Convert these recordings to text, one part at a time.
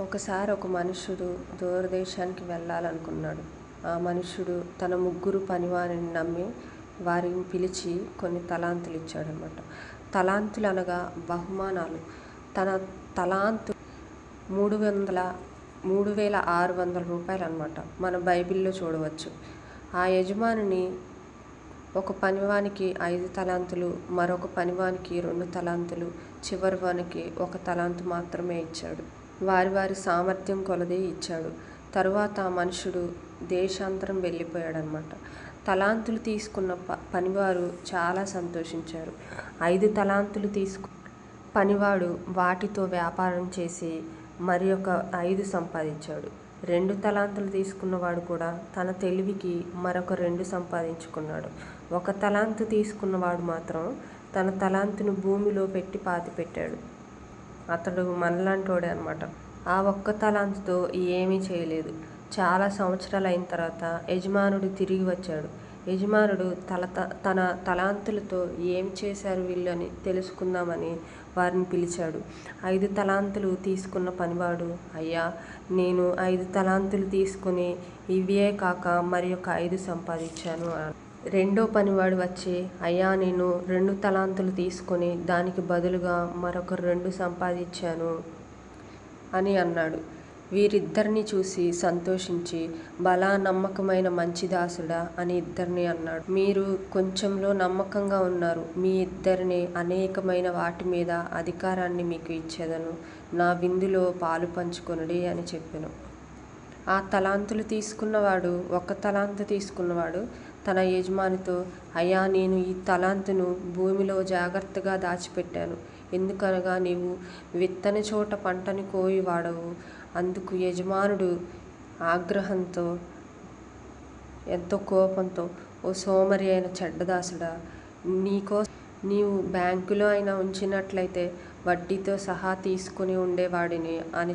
ఒకసారి ఒక మనుషుడు దూరదేశానికి వెళ్ళాలనుకున్నాడు. ఆ మనుషుడు తన ముగ్గురు పనివారిని నమ్మి వారిని పిలిచి కొన్ని తలాంతులు ఇచ్చాడనమాట తలాంతులు అనగా బహుమానాలు. తన తలాంతు మూడు వందల మూడు వేల ఆరు వందల రూపాయలు అనమాట మన బైబిల్లో చూడవచ్చు. ఆ యజమానిని ఒక పనివానికి ఐదు తలాంతులు మరొక పనివానికి రెండు తలాంతులు చివరి వానికి ఒక తలాంతు మాత్రమే ఇచ్చాడు. వారి వారి సామర్థ్యం కొలది ఇచ్చాడు. తరువాత ఆ మనుషుడు దేశాంతరం వెళ్ళిపోయాడనమాట తలాంతులు తీసుకున్న ప పనివారు చాలా సంతోషించారు. ఐదు తలాంతులు తీసుకు పనివాడు వాటితో వ్యాపారం చేసి మరి ఒక ఐదు సంపాదించాడు. రెండు తలాంతులు తీసుకున్నవాడు కూడా తన తెలివికి మరొక రెండు సంపాదించుకున్నాడు. ఒక తలాంతు తీసుకున్నవాడు మాత్రం తన తలాంతును భూమిలో పెట్టి పాతి పెట్టాడు అతడు మనలాంటోడే అనమాట ఆ ఒక్క తలాంతుతో ఏమీ చేయలేదు. చాలా సంవత్సరాలు అయిన తర్వాత యజమానుడు తిరిగి వచ్చాడు. యజమానుడు తల తన తలాంతులతో ఏం చేశారు వీళ్ళు అని తెలుసుకుందామని వారిని పిలిచాడు. ఐదు తలాంతులు తీసుకున్న పనివాడు అయ్యా నేను ఐదు తలాంతులు తీసుకుని ఇవే కాక మరి ఒక ఐదు సంపాదించాను రెండో పనివాడు వచ్చి అయ్యా నేను రెండు తలాంతులు తీసుకొని దానికి బదులుగా మరొక రెండు సంపాదించాను అని అన్నాడు. వీరిద్దరిని చూసి సంతోషించి బలా నమ్మకమైన మంచి దాసుడా అని ఇద్దరిని అన్నాడు. మీరు కొంచెంలో నమ్మకంగా ఉన్నారు. మీ ఇద్దరిని అనేకమైన వాటి మీద అధికారాన్ని మీకు ఇచ్చేదను. నా విందులో పాలు పంచుకొనుడి అని చెప్పాను. ఆ తలాంతులు తీసుకున్నవాడు ఒక తలాంతు తీసుకున్నవాడు తన యజమానితో అయ్యా నేను ఈ తలాంతును భూమిలో జాగ్రత్తగా దాచిపెట్టాను. ఎందుకనగా నీవు విత్తని చోట పంటని కోయి వాడవు అందుకు యజమానుడు ఆగ్రహంతో ఎంతో కోపంతో ఓ సోమరి అయిన చెడ్డదాసుడా నీకో నీవు బ్యాంకులో అయినా ఉంచినట్లయితే వడ్డీతో సహా తీసుకుని ఉండేవాడిని అని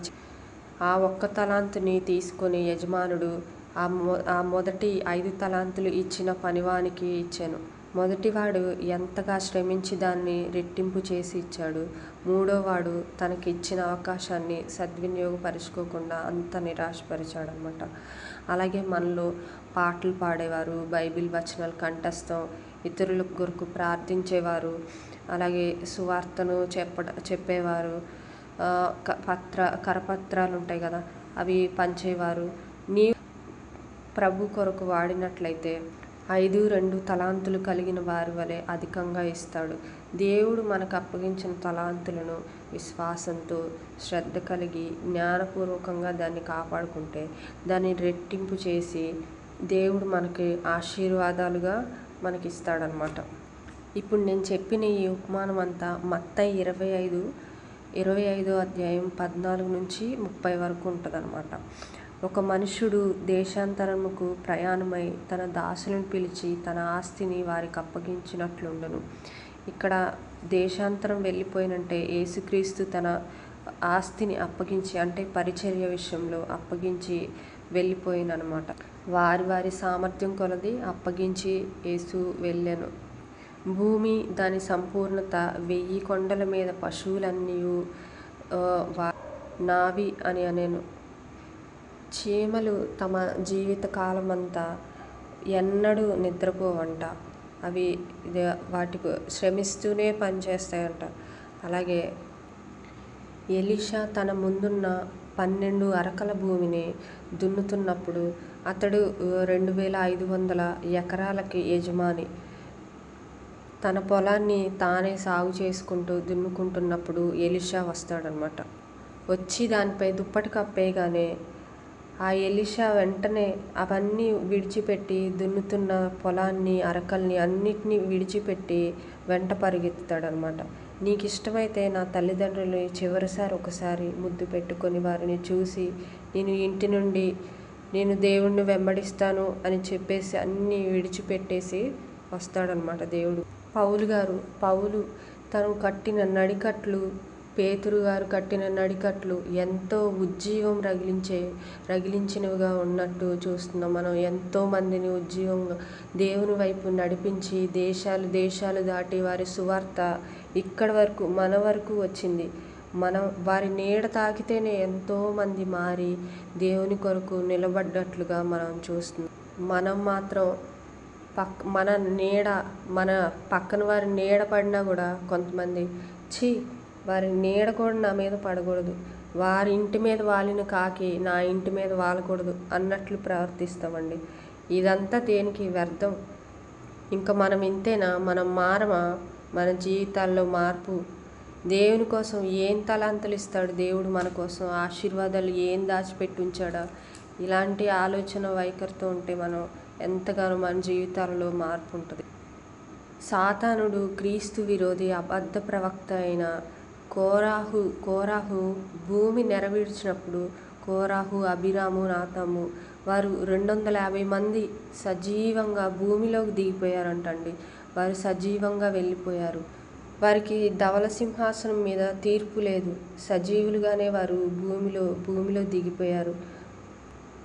ఆ ఒక్క తలాంతుని తీసుకుని యజమానుడు ఆ మొ ఆ మొదటి ఐదు తలాంతులు ఇచ్చిన పనివానికి ఇచ్చాను. మొదటివాడు ఎంతగా శ్రమించి దాన్ని రెట్టింపు చేసి ఇచ్చాడు. మూడోవాడు తనకి ఇచ్చిన అవకాశాన్ని సద్వినియోగపరుచుకోకుండా అంత నిరాశపరిచాడనమాట అలాగే మనలో పాటలు పాడేవారు బైబిల్ వచనాలు కంఠస్థం ఇతరుల కొరకు ప్రార్థించేవారు అలాగే సువార్తను చెప్ప చెప్పేవారు పత్ర కరపత్రాలు ఉంటాయి కదా అవి పంచేవారు. నీ ప్రభు కొరకు వాడినట్లయితే ఐదు రెండు తలాంతులు కలిగిన వారి వలె అధికంగా ఇస్తాడు. దేవుడు మనకు అప్పగించిన తలాంతులను విశ్వాసంతో శ్రద్ధ కలిగి జ్ఞానపూర్వకంగా దాన్ని కాపాడుకుంటే దాన్ని రెట్టింపు చేసి దేవుడు మనకి ఆశీర్వాదాలుగా మనకి ఇస్తాడనమాట ఇప్పుడు నేను చెప్పిన ఈ ఉపమానం అంతా మత్త ఇరవై ఐదు ఇరవై ఐదో అధ్యాయం పద్నాలుగు నుంచి ముప్పై వరకు ఉంటుందన్నమాట. ఒక మనుషుడు దేశాంతరముకు ప్రయాణమై తన దాసులను పిలిచి తన ఆస్తిని వారికి అప్పగించినట్లుండును. ఇక్కడ దేశాంతరం వెళ్ళిపోయినంటే యేసుక్రీస్తు తన ఆస్తిని అప్పగించి అంటే పరిచర్య విషయంలో అప్పగించి వెళ్ళిపోయిననమాట. వారి వారి సామర్థ్యం కొలది అప్పగించి యేసు వెళ్ళాను. భూమి దాని సంపూర్ణత వెయ్యి కొండల మీద పశువులన్నీ నావి అని అనేను. చీమలు తమ జీవిత కాలమంతా ఎన్నడూ నిద్రపోవంట. అవి వాటికి శ్రమిస్తూనే పనిచేస్తాయంట. అలాగే ఎలీషా తన ముందున్న పన్నెండు అరకల భూమిని దున్నుతున్నప్పుడు అతడు రెండు వేల ఐదు వందల ఎకరాలకి యజమాని. తన పొలాన్ని తానే సాగు చేసుకుంటూ దున్నుకుంటున్నప్పుడు ఎలిషా వస్తాడనమాట వచ్చి దానిపై దుప్పటి కప్పేయగానే ఆ ఎలిషా వెంటనే అవన్నీ విడిచిపెట్టి దున్నుతున్న పొలాన్ని అరకల్ని అన్నిటినీ విడిచిపెట్టి వెంట పరిగెత్తుతాడనమాట నీకు ఇష్టమైతే నా తల్లిదండ్రులు చివరిసారి ఒకసారి ముద్దు పెట్టుకొని వారిని చూసి నేను ఇంటి నుండి నేను దేవుణ్ణి వెంబడిస్తాను అని చెప్పేసి అన్నీ విడిచిపెట్టేసి వస్తాడనమాట దేవుడు. పౌలు గారు పౌలు తను కట్టిన నడికట్లు పేతురు గారు కట్టిన నడికట్లు ఎంతో ఉజ్జీవం రగిలించే రగిలించినవిగా ఉన్నట్టు చూస్తున్నాం. మనం ఎంతో మందిని ఉజ్జీవంగా దేవుని వైపు నడిపించి దేశాలు దేశాలు దాటి వారి సువార్త ఇక్కడ వరకు మన వరకు వచ్చింది. మనం వారి నీడ తాకితేనే ఎంతోమంది మారి దేవుని కొరకు నిలబడ్డట్లుగా మనం చూస్తున్నాం. మనం మాత్రం పక్ మన నీడ మన పక్కన వారి నీడ పడినా కూడా కొంతమంది ఛీ వారి నీడ కూడా నా మీద పడకూడదు. వారి ఇంటి మీద వాలిన కాకి నా ఇంటి మీద వాలకూడదు అన్నట్లు ప్రవర్తిస్తామండి. ఇదంతా దేనికి వ్యర్థం? ఇంకా మనం ఇంతేనా? మనం మారమా? మన జీవితాల్లో మార్పు? దేవుని కోసం ఏం తలాంతలు ఇస్తాడు దేవుడు మన కోసం? ఆశీర్వాదాలు ఏం దాచిపెట్టి ఉంచాడా? ఇలాంటి ఆలోచన వైఖరితో ఉంటే మనం ఎంతగానో మన జీవితాలలో మార్పు ఉంటుంది. సాతానుడు క్రీస్తు విరోధి అబద్ధ ప్రవక్త అయిన కోరాహు కోరాహు భూమి నెరవేర్చినప్పుడు కోరాహు అభిరాము నాతము వారు రెండు వందల యాభై మంది సజీవంగా భూమిలోకి దిగిపోయారంటండి. వారు సజీవంగా వెళ్ళిపోయారు. వారికి ధవల సింహాసనం మీద తీర్పు లేదు. సజీవులుగానే వారు భూమిలో భూమిలో దిగిపోయారు.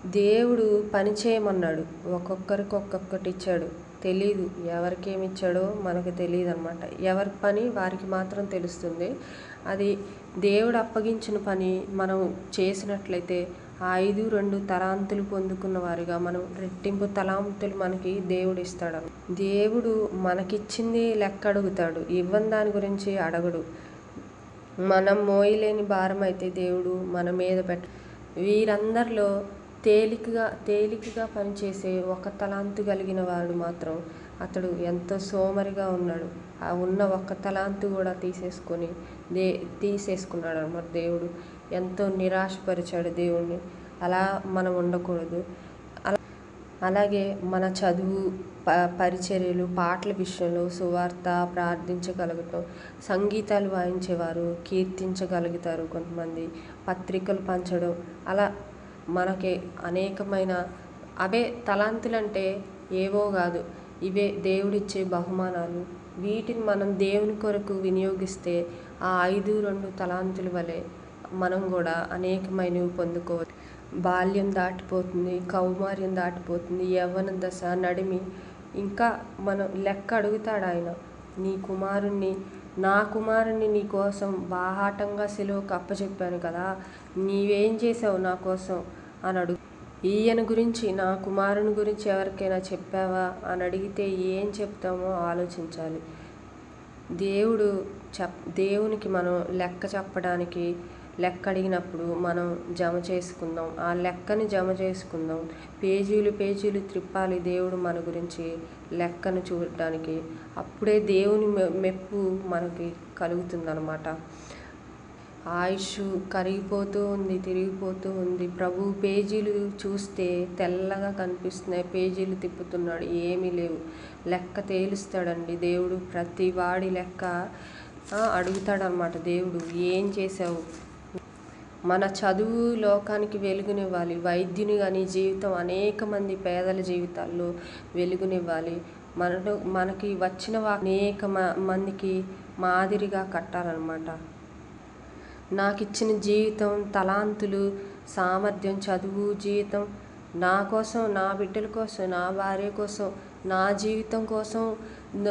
దేవుడు పని చేయమన్నాడు. ఒక్కొక్కరికి ఒక్కొక్కటి ఇచ్చాడు తెలీదు. ఎవరికేమి ఇచ్చాడో మనకు తెలియదు అనమాట ఎవరి పని వారికి మాత్రం తెలుస్తుంది. అది దేవుడు అప్పగించిన పని మనం చేసినట్లయితే ఆ ఐదు రెండు తలాంతులు పొందుకున్న వారిగా మనం రెట్టింపు తలాంతులు మనకి దేవుడు ఇస్తాడు. దేవుడు మనకిచ్చింది లెక్క అడుగుతాడు. ఇవ్వని దాని గురించి అడగడు. మనం మోయలేని భారం అయితే దేవుడు మన మీద పెట్ట వీరందరిలో తేలికగా తేలికగా పనిచేసే ఒక తలాంతు కలిగిన వాడు మాత్రం అతడు ఎంతో సోమరిగా ఉన్నాడు ఆ ఉన్న ఒక్క తలాంతు కూడా తీసేసుకొని దే తీసేసుకున్నాడు అనమాట దేవుడు. ఎంతో నిరాశపరిచాడు దేవుణ్ణి. అలా మనం ఉండకూడదు. అలా అలాగే మన చదువు ప పరిచర్యలు పాటల విషయంలో సువార్త ప్రార్థించగలగటం సంగీతాలు వాయించేవారు కీర్తించగలుగుతారు కొంతమంది పత్రికలు పంచడం అలా మనకి అనేకమైన అవే తలాంతులంటే ఏవో కాదు. ఇవే దేవుడిచ్చే బహుమానాలు. వీటిని మనం దేవుని కొరకు వినియోగిస్తే ఆ ఐదు రెండు తలాంతుల వలె మనం కూడా అనేకమైనవి పొందుకోవచ్చు. బాల్యం దాటిపోతుంది కౌమార్యం దాటిపోతుంది యవ్వన దశ నడిమి. ఇంకా మనం లెక్క అడుగుతాడు ఆయన. నీ కుమారుణ్ణి నా కుమారుణ్ణి నీ కోసం బాహాటంగా సెలవుకు అప్పచెప్పాను కదా. నీవేం చేసావు నా కోసం? అని అడుగు ఈయన గురించి నా కుమారుని గురించి ఎవరికైనా చెప్పావా? అని అడిగితే ఏం చెప్తామో ఆలోచించాలి. దేవుడు చెప్ దేవునికి మనం లెక్క చెప్పడానికి లెక్క అడిగినప్పుడు మనం జమ చేసుకుందాం. ఆ లెక్కని జమ చేసుకుందాం. పేజీలు పేజీలు త్రిప్పాలి దేవుడు మన గురించి లెక్కను చూడడానికి అప్పుడే దేవుని మె- మెప్పు మనకి కలుగుతుందన్నమాట. ఆయుష్ కరిగిపోతూ ఉంది తిరిగిపోతూ ఉంది. ప్రభు పేజీలు చూస్తే తెల్లగా కనిపిస్తున్నాయి. పేజీలు తిప్పుతున్నాడు. ఏమీ లేవు. లెక్క తేలుస్తాడండి దేవుడు. ప్రతి వాడి లెక్క అడుగుతాడనమాట దేవుడు. ఏం చేసావు మన చదువు లోకానికి వెలుగునివ్వాలి. వైద్యుని కానీ జీవితం అనేక మంది పేదల జీవితాల్లో వెలుగునివ్వాలి. మన మనకి వచ్చిన వా- అనేక మ- మందికి మాదిరిగా కట్టాలన్నమాట. నాకు ఇచ్చిన జీవితం తలాంతులు సామర్థ్యం చదువు జీవితం నా కోసం నా బిడ్డల కోసం నా భార్య కోసం నా జీవితం కోసం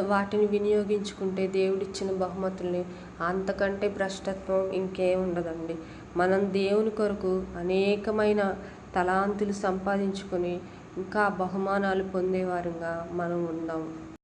వాటిని వినియోగించుకుంటే దేవుడిచ్చిన బహుమతుల్ని అంతకంటే భ్రష్టత్వం ఇంకేం ఉండదండి. మనం దేవుని కొరకు అనేకమైన తలాంతులు సంపాదించుకొని ఇంకా బహుమానాలు పొందేవారుగా మనం ఉందాం